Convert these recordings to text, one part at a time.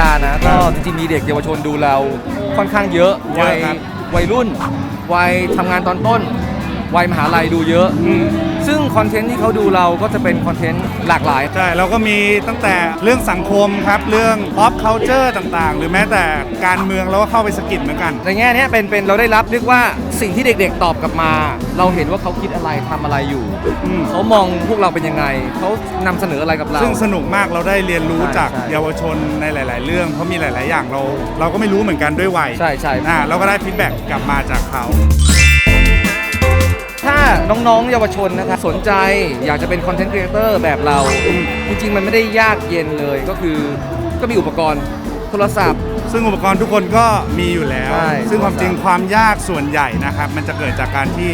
ดานะ ก็จริงๆมีเด็กเยาวชนดูเราค่อนข้างเยอะเยวัอะยครับ วัยรุ่น วัยทำงานตอนต้น วัยมหาลัยดูเยอะ อืม ซึ่งคอนเทนต์ที่เขาดูเราก็จะเป็นคอนเทนต์หลากหลาย ใช่เราก็มีตั้งแต่เรื่องสังคมครับ เรื่อง pop culture ต่างๆ หรือแม้แต่การเมืองเราก็เข้าไปสะกิดเหมือนกัน ในแง่เนี้ยเป็นเป็นเราได้รับเรียกว่าสิ่งที่เด็กๆตอบกลับมา เราเห็นว่าเขาคิดอะไรทำอะไรอยู่อืม เขามองพวกเราเป็นยังไงเขานำเสนออะไรกับเรา ซึ่งสนุกมากเราได้เรียนรู้ใช่จากใช่เยาวชนในหลาย ๆ เรื่องเพราะมีหลาย ๆ อย่างเรา เราก็ไม่รู้เหมือนกันด้วยวัยใช่ใช่ อ่าเราก็ได้ฟีดแบ็กกลับมาจากเขาถ้า น้องๆ เยาวชนนะครับสนใจอยากจะเป็นคอนเทนต์ครีเอเตอร์แบบเรา จริงๆ มันไม่ได้ยากเย็นเลยก็คือก็มีอุปกรณ์โทรศัพท์ ซึ่งอุปกรณ์ทุกคนก็มีอยู่แล้ว ใช่ ซึ่งความจริงความยากส่วนใหญ่นะครับ มันจะเกิดจากการที่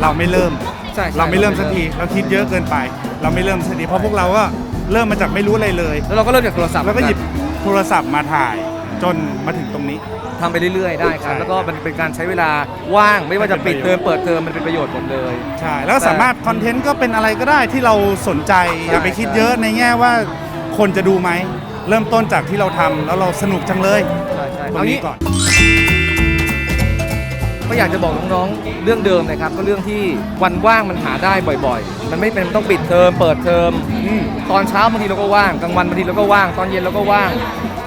เราไม่เริ่ม ใช่ใช่เราไม่เริ่มสักทีเราคิดเยอะเกินไป เราไม่เริ่มสักทีเพราะพวกเราก็เริ่มมาจากไม่รู้อะไรเลย แล้วเราก็เริ่มจากโทรศัพท์แล้วก็หยิบโทรศัพท์มาถ่าย จนมาถึงตรงนี้ ทำไปเรื่อยๆได้ครับ ใช่ แล้วก็มันเป็นการใช้เวลาว่างไม่ว่าจะปิดเทอมเปิดเทอมมันเป็นประโยชน์หมดเลย ใช่แล้วก็สามารถคอนเทนต์ก็เป็นอะไรก็ได้ที่เราสนใจ อย่าไปคิดเยอะในแง่ว่าคนจะดูไหม เริ่มต้นจากที่เราทำแล้วเราสนุกจังเลยใช่ใช่ตรเอางงี้ นี้ก่อน ก็อยากจะบอกน้องๆ เรื่องเดิมนะครับ ก็เรื่องที่วันว่างมันหาได้บ่อยๆ มันไม่เป็นต้องปิดเทอมเปิดเทอมอืมตอนเช้าบางทีเราก็ว่างกลางวันบางทีเราก็ว่าง ตอนเย็นเราก็ว่าง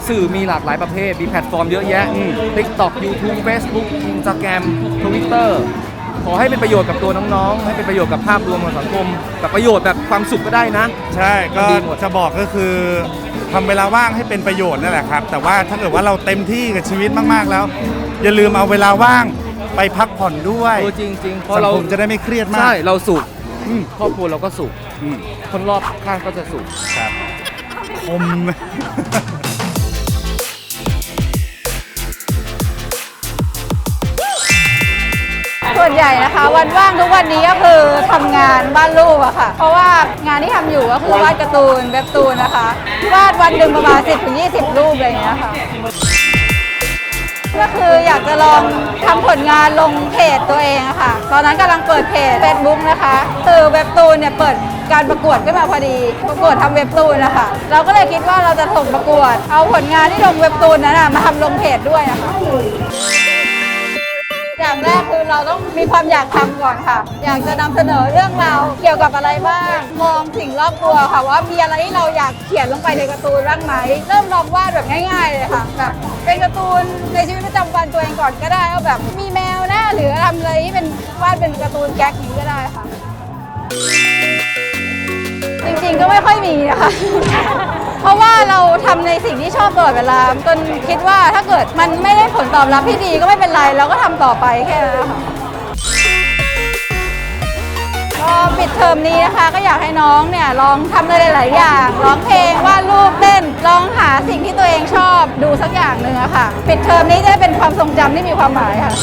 สื่อมีหลากหลายประเภท มีแพลตฟอร์มเยอะแยะอืม TikTok YouTube Facebook Instagram Twitter ขอให้เป็นประโยชน์กับตัวน้องๆ ให้เป็นประโยชน์กับภาพรวมของสังคม กับประโยชน์แบบความสุขก็ได้นะ ใช่ก็ดีหมด จะบอกก็คือทำเวลาว่างให้เป็นประโยชน์นั่นแหละครับ แต่ว่าถ้าเกิดว่าเราเต็มที่กับชีวิตมากๆแล้ว อย่าลืมเอาเวลาว่างไปพักผ่อนด้วยเออจริงๆเพสัราะงเราคมจะได้ไม่เครียดมาใช่กเราสุขอืมครอบครัวเราก็สุข อืมคนรอบข้างก็จะสุข ครับคม ญ่นะคะ วันว่างทุกวันนี้ก็คือทำงานวาดรูปอะค่ะ เพราะว่างานที่ทำอยู่ก็คือวาดการ์ตูนเว็บตูนนะคะ วาดวันหนึ่งประมาณ 10ถึง20 รูปอะไรอย่างเงี้ยค่ะก็คืออยากจะลองทำผลงานลงเพจตัวเองอะค่ะ ตอนนั้นกำลังเปิดเพจ Facebook นะคะ คือเว็บตูนเนี่ยเปิดการประกวดขึ้นมาพอดี ประกวดทำเว็บตูนนะคะเราก็เลยคิดว่าเราจะส่งประกวด เอาผลงานที่ลงเว็บตูนนั้นอะมาทำลงเพจด้วยนะคะ อย่างแรกคือเราต้องมีความอยากทำก่อนค่ะ อยากจะนำเสนอเรื่องราวเกี่ยวกับอะไรบ้าง มองสิ่งรอบตัวค่ะว่ามีอะไรที่เราอยากเขียนลงไปในการ์ตูนบ้างไหมเริ่มลองวาดแบบง่าย ๆ เลยค่ะแบบเป็นการ์ตูนในชีวิตประจำวันตัวเองก่อนก็ได้เอาแบบมีแมวนะหรือทำอะไรที่เป็นวาดเป็นการ์ตูนแก๊กนี้ก็ได้ค่ะ จริงๆก็ไม่ค่อยมีนะคะ เพราะว่าเรา ทำในสิ่งที่ชอบตลอดเวลาจนคิดว่าถ้าเกิดมันไม่ได้ผลตอบรับที่ดีก็ไม่เป็นไรเราก็ทำต่อไปแค่นั้นค่ะก็ปิดเทอมนี้นะคะ ก็อยากให้น้องเนี่ยลองทำอะไรหลาย ๆ อย่างร้องเพลงวาดรูปเต้นลองหาสิ่งที่ตัวเองชอบดูสักอย่างหนึ่งอะค่ะ ปิดเทอมนี้จะได้เป็นความทรงจำที่มีความหมายค่ะ